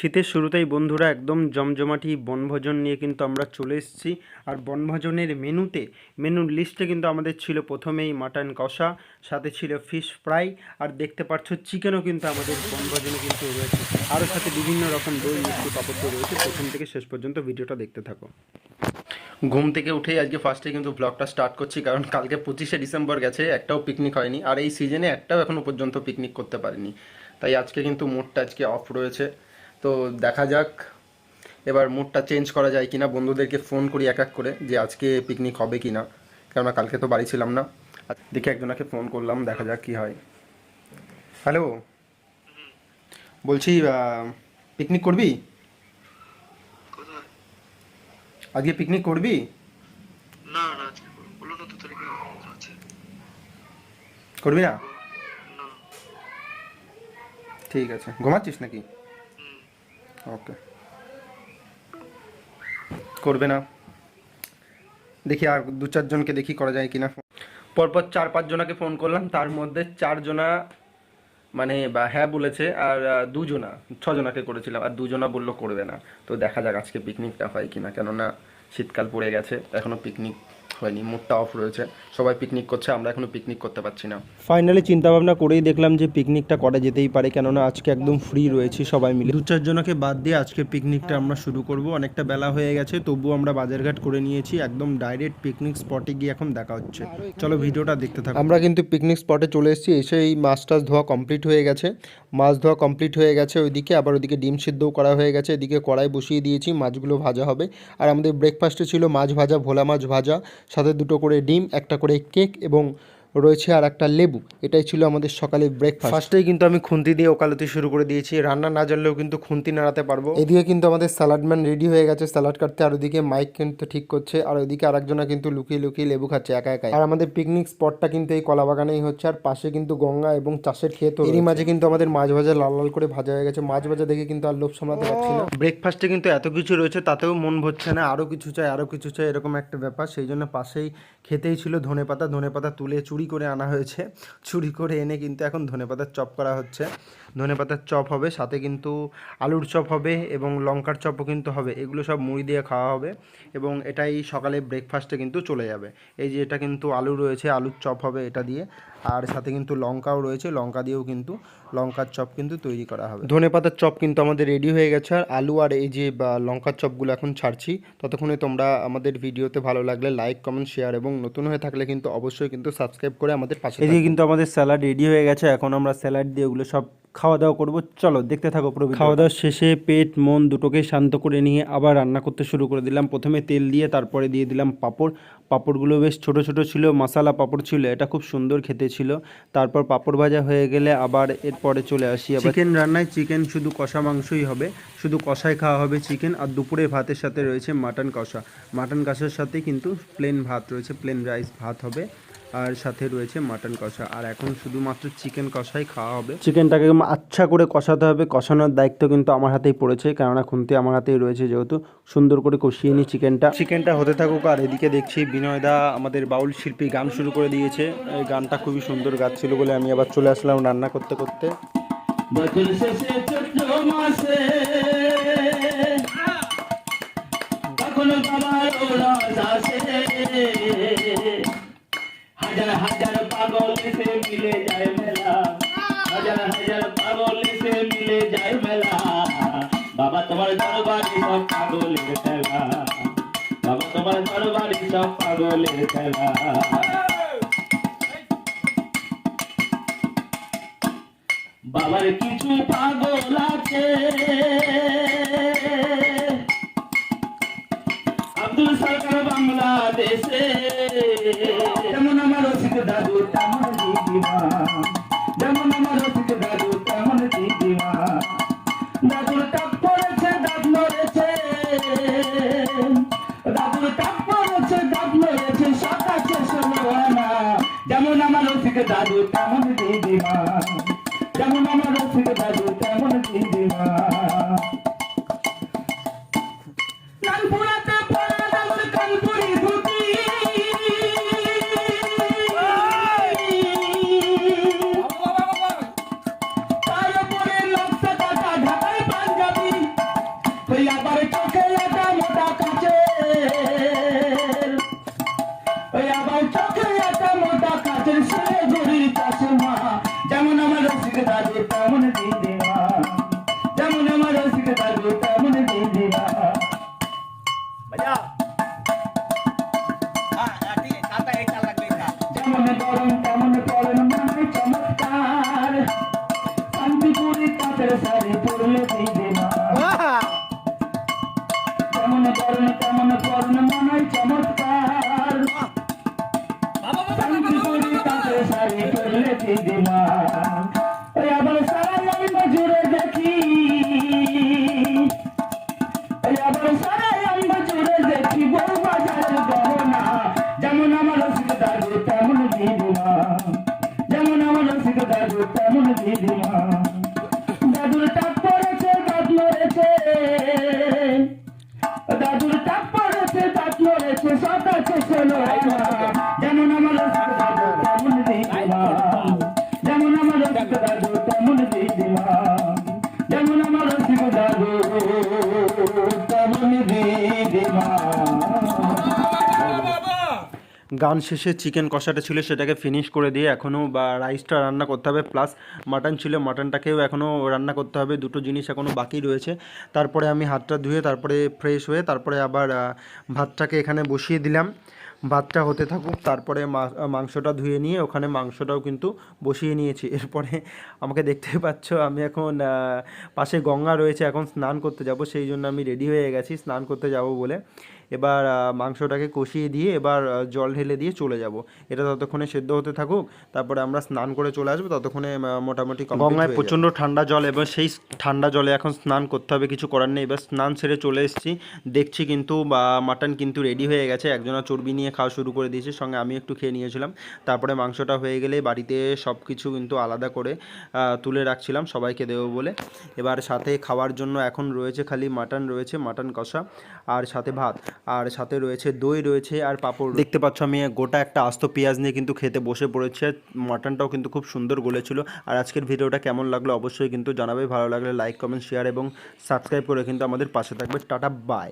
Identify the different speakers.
Speaker 1: শীতের শুরুতেই বন্ধুরা একদম জমজমাটি বনভোজন নিয়ে কিন্তু আমরা চলে এসেছি। আর বনভোজনের মেনুতে, মেনুর লিস্টে কিন্তু আমাদের ছিল প্রথমেই মাটন কষা, সাথে ছিল ফিশ ফ্রাই, আর দেখতে পাচ্ছ চিকেনও কিন্তু আমাদের বনভোজনে কিন্তু রয়েছে। আরও সাথে বিভিন্ন রকম দই, মিষ্টি পাপড় রয়েছে। প্রথম থেকে শেষ পর্যন্ত ভিডিওটা দেখতে থাকো। ঘুম থেকে উঠেই আজকে ফার্স্টে কিন্তু ব্লগটা স্টার্ট করছি, কারণ কালকে পঁচিশে ডিসেম্বর গেছে, একটাও পিকনিক হয়নি। আর এই সিজনে একটাও এখনও পর্যন্ত পিকনিক করতে পারিনি। তাই আজকে কিন্তু মুডটা আজকে অফ রয়েছে। তো দেখা যাক। এবার মুডটা চেঞ্জ করা যায় কিনা বন্ধুদেরকে ফোন করি এক এক করে যে আজকে পিকনিক হবে কিনা। কেননা কালকে তো বাড়ি ছিলাম না। দেখে একজনকে ফোন করলাম দেখা যাক কি হয়। হ্যালো বলছি পিকনিক করবি? আজকে পিকনিক করবি?
Speaker 2: না না না।
Speaker 1: করবি না?
Speaker 2: না।
Speaker 1: ঠিক আছে। ঘুমাচ্ছিস নাকি? ওকে করবে না। দেখি আর দু চারজনকে দেখি করা যায় কিনা। পরপর চার পাঁচজনাকে ফোন করলাম, তার মধ্যে চারজনা মানে বা হ্যাঁ বলেছে, আর দুজনা ছজনাকে করেছিলাম, আর দুজনা বলল করবে না। তো দেখা যাক আজকে পিকনিকটা হয় কিনা, কেননা শীতকাল পড়ে গেছে, এখনও পিকনিক হয়নি মুডটা অফ রয়েছে। সবাই পিকনিক করছে আমরা এখনও পিকনিক করতে পারছি না।
Speaker 3: ফাইনালি চিন্তা ভাবনা করেই দেখলাম যে পিকনিকটা করা যেতেই পারে কেননা আজকে একদম ফ্রি রয়েছি সবাই মিলে। দু চারজনকে বাদ দিয়ে আজকে পিকনিকটা আমরা শুরু করব। অনেকটা বেলা হয়ে গেছে তবুও আমরা বাজারঘাট করে নিয়েছি একদম ডাইরেক্ট পিকনিক স্পটে গিয়ে এখন দেখা হচ্ছে। চলো ভিডিওটা দেখতে থাকো। আমরা কিন্তু পিকনিক স্পটে চলে এসেছি এসে এই মাছ টাছ ধোয়া কমপ্লিট হয়ে গেছে। মাছ ধোয়া কমপ্লিট হয়ে গেছে ওইদিকে আবার ওইদিকে ডিম সিদ্ধও করা হয়ে গেছে। এদিকে কড়াই বসিয়ে দিয়েছি মাছগুলো ভাজা হবে। আর আমাদের ব্রেকফাস্টে ছিল মাছ ভাজা ভোলা মাছ ভাজা। সাথে দুটো করে ডিম একটা করে কেক এবং রয়েছে আর একটা লেবু। এটাই ছিল আমাদের সকালে ব্রেকফাস্ট ফার্স্টেই কিন্তু আমি খুন্তি দিয়ে ওকালতি শুরু করে দিয়েছি। রান্না না জানলেও কিন্তু খুন্তি নাড়াতে পারব। এদিকে কিন্তু আমাদের স্যালাডম্যান রেডি হয়ে গেছে। স্যালাড কাটতে আর ওদিকে মাইক কিন্তু ঠিক করছে। আর ওইদিকে আরেকজনা কিন্তু লুকিয়ে লুকিয়ে লেবু খাচ্ছে একা একাই। আর আমাদের পিকনিক স্পটটা কিন্তু এই কলা বাগানেই হচ্ছে। আর পাশে কিন্তু গঙ্গা এবং চাষের ক্ষেত এরই মাঝে কিন্তু আমাদের মাছ ভাজা লাল লাল করে ভাজা হয়ে গেছে। মাছ ভাজা দেখে কিন্তু আর লোভ সামলাতে পারছি না। ব্রেকফাস্টে কিন্তু এত কিছু রয়েছে তাতেও মন ভরছে না। আরও কিছু চাই আরও কিছু চাই এরকম একটা ব্যাপার। সেই জন্য পাশেই খেতেই ছিল ধনে পাতা। ধনে পাতা তুলে চুরি করে আনা হয়েছে। চুরি করে এনে কিন্তু এখন ধনে পাতার চপ করা হচ্ছে। ধনে পাতার চপ হবে, সাথে কিন্তু আলুর চপ হবে এবং লঙ্কার চপও কিন্তু হবে। এগুলো সব মুড়ি দিয়ে খাওয়া হবে এবং এটাই সকালে ব্রেকফাস্টে কিন্তু চলে যাবে। এই যে এটা কিন্তু আলু রয়েছে, আলুর চপ হবে এটা দিয়ে। আর সাথে কিন্তু লঙ্কাও রয়েছে, লঙ্কা দিয়েও কিন্তু লঙ্কার চপ কিন্তু তৈরি করা হবে। ধনে পাতার চপ কিন্তু আমাদের রেডি হয়ে গেছে। আর আলু আর এই যে লঙ্কার চপগুলো এখন ছাড়ছি। ততক্ষণে তোমরা আমাদের ভিডিওতে ভালো লাগলে লাইক কমেন্ট শেয়ার এবং নতুন হয়ে থাকলে কিন্তু অবশ্যই কিন্তু সাবস্ক্রাইব করে আমাদের পাশে এদিকে কিন্তু আমাদের স্যালাড রেডি হয়ে গেছে। এখন আমরা স্যালাড দিয়ে ওগুলো সব খাওয়া দাওয়া করব। চলো দেখতে থাকো পুরো খাওয়া দাওয়া শেষে পেট মন দুটোকে শান্ত করে নিয়ে আবার রান্না করতে শুরু করে দিলাম। প্রথমে তেল দিয়ে তারপরে দিয়ে দিলাম পাঁপড়। পাঁপড়গুলো বেশ ছোট ছোট ছিল মশালা পাঁপড় ছিল এটা খুব সুন্দর খেতে ছিল। তারপর পাঁপড় ভাজা হয়ে গেলে আবার এরপরে চলে আসি আবার। চিকেন রান্নায় চিকেন শুধু কষা মাংসই হবে শুধু কষায় খাওয়া হবে চিকেন। আর দুপুরে ভাতের সাথে রয়েছে মাটন কষা। মাটন কষার সাথে কিন্তু প্লেন ভাত রয়েছে প্লেন রাইস ভাত হবে। আর সাথে রয়েছে মাটন কষা। আর এখন শুধুমাত্র চিকেন কষাই খাওয়া হবে। চিকেনটাকে আচ্ছা করে কষাতে হবে। কষানোর দায়িত্ব কিন্তু আমার হাতেই পড়েছে কেননা খুন্তি আমার হাতেই রয়েছে যেহেতু। সুন্দর করে কষিয়ে নিই চিকেনটা। চিকেনটা হতে থাকুক আর এদিকে দেখছি বিনয়দা আমাদের বাউল শিল্পী গান শুরু করে দিয়েছে। এই গানটা খুবই সুন্দর গাচ্ছিল বলে আমি আবার চলে আসলাম রান্না করতে করতে।
Speaker 4: বাবার আসে। হাজার হাজার পাগল এসে মিলে যায় মেলা। হাজার হাজার পাগল এসে মিলে যায় মেলা। বাবা, তোমার দরবারে সব পাগলের খেলা। বাবা, তোমার দরবারে সব পাগলের খেলা। বাবার কিছু পাগল আছে। আব্দুল সরকার বাংলাদেশে। যেমন আমার রসিক দাদু, তেমন দিদিমা। যেমন আমার রসিক দাদু, তেমন দিদিমা। দাদুর টাক পড়েছে দাঁত নড়েছে দাদুর টাক পড়েছে দাঁত নড়েছে সকাশে ষোলো যেমন আমার রসিক দাদু, তেমন ಸಿಗತಾ ದೇತ ಮುನ ದೇವ ಜಮುನ ಮರ ಸಿಗತಾ ದೇತ ಮುನ ದೇವ ಜಮುನ ತೋರಂ ತಮುನ ತೋರಂ ಮನ ಚಮತ್ಕಾರ ಸಂತಿ ಪೂರಿ ಕಾತರ ಸಾರಿ ಪೂರ್ಣ ದೇವ ತಮುನ ತೋರಂ ತಮುನ ತೋರಂ ಮನ ಚಮತ್ಕಾರ ಸಂತಿ ಪೂರಿ ಕಾತರ ಸಾರಿ ಪೂರ್ಣ ದೇವ তেমন
Speaker 3: গান শেষে চিকেন কষাটা ছিল, সেটাকে ফিনিশ করে দিয়ে এখনও বা রাইসটা রান্না করতে হবে প্লাস মাটন ছিল মাটনটাকেও এখনও রান্না করতে হবে, দুটো জিনিস এখনও বাকি রয়েছে। তারপরে আমি হাতটা ধুয়ে, তারপরে ফ্রেশ হয়ে তারপরে আবার ভাতটাকে এখানে বসিয়ে দিলাম। ভাতটা হতে থাকুক, তারপরে মাংসটা ধুয়ে নিয়ে ওখানে মাংসটাও কিন্তু বসিয়ে নিয়েছি। এরপরে আমাকে দেখতে পাচ্ছ, আমি এখন পাশে গঙ্গা রয়েছে, এখন স্নান করতে যাব, সেই জন্য আমি রেডি হয়ে গেছি, স্নান করতে যাব বলে। এবার মাংসটাকে কষিয়ে দিয়ে এবার জল ঢেলে দিয়ে চলে যাব। এটা ততক্ষণে সেদ্ধ হতে থাকুক তারপরে আমরা স্নান করে চলে আসব ততক্ষণে মোটামুটি গঙ্গায় প্রচণ্ড ঠান্ডা জল এবার সেই ঠান্ডা জলে এখন স্নান করতে হবে কিছু করার নেই। এবার স্নান সেরে চলে এসেছি দেখছি কিন্তু বা মাটন কিন্তু রেডি হয়ে গেছে একজনা চর্বি নিয়ে খাওয়া শুরু করে দিয়েছে সঙ্গে আমি একটু খেয়ে নিয়েছিলাম। তারপরে মাংসটা হয়ে গেলে বাড়িতে সব কিছু কিন্তু আলাদা করে তুলে রাখছিলাম সবাইকে দেবো বলে। এবার সাথে খাওয়ার জন্য এখন রয়েছে খালি মাটন রয়েছে মাটন কষা আর সাথে ভাত। আর সাথে রয়েছে দই রয়েছে আর পাঁপড় দেখতে পাচ্ছ আমি গোটা একটা আস্ত পেঁয়াজ নিয়ে কিন্তু খেতে বসে পড়েছে মাটনটাও কিন্তু খুব সুন্দর গলেছিল। আর আজকের ভিডিওটা কেমন লাগল অবশ্যই কিন্তু জানাবে। ভালো লাগলে লাইক কমেন্ট শেয়ার এবং সাবস্ক্রাইব করে কিন্তু আমাদের পাশে থাকবে। Tata bye